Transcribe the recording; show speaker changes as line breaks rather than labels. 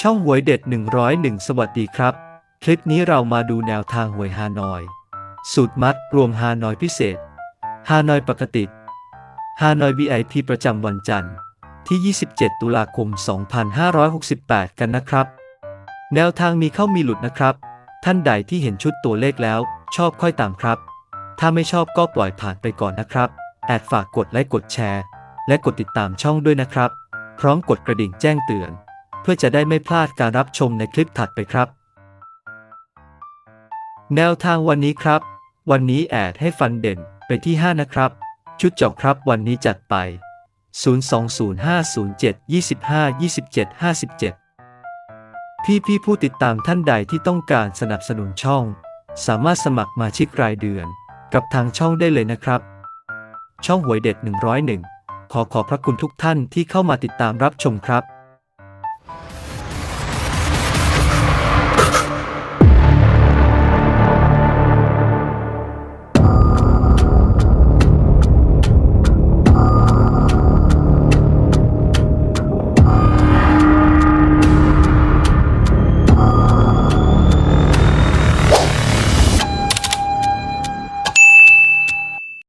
ช่องหวยเด็ด 101 สวัสดีครับ คลิปนี้เรามาดูแนวทางหวยฮานอย สูตรมัดรวมฮานอยพิเศษ ฮานอยปกติ ฮานอย VIP ประจำวันจันทร์ที่ 27 ตุลาคม 2568 กันนะครับ แนวทางมีเข้ามีหลุดนะครับ ท่านใดที่เห็นชุดตัวเลขแล้ว ชอบค่อยตามครับ ถ้าไม่ชอบก็ปล่อยผ่านไปก่อนนะครับแอดฝากกดไลค์กดแชร์ และกดติดตามช่องด้วยนะครับ พร้อมกดกระดิ่งแจ้งเตือน พื่อจะได้ไม่พลาดการรับชมในคลิปถัดไปครับ แนวทางวันนี้ครับ วันนี้แอดให้ฟันเด่นไปที่ 5 นะครับ ชุดเจาะครับวันนี้จัดไป 020507252757 พี่พี่ผู้ติดตามท่านใดที่ต้องการสนับสนุนช่อง สามารถสมัครมาชิกรายเดือน กับทางช่องได้เลยนะครับ ช่องหวยเด็ด 101 ขอขอบพระคุณทุกท่านที่เข้ามาติดตามรับชมครับ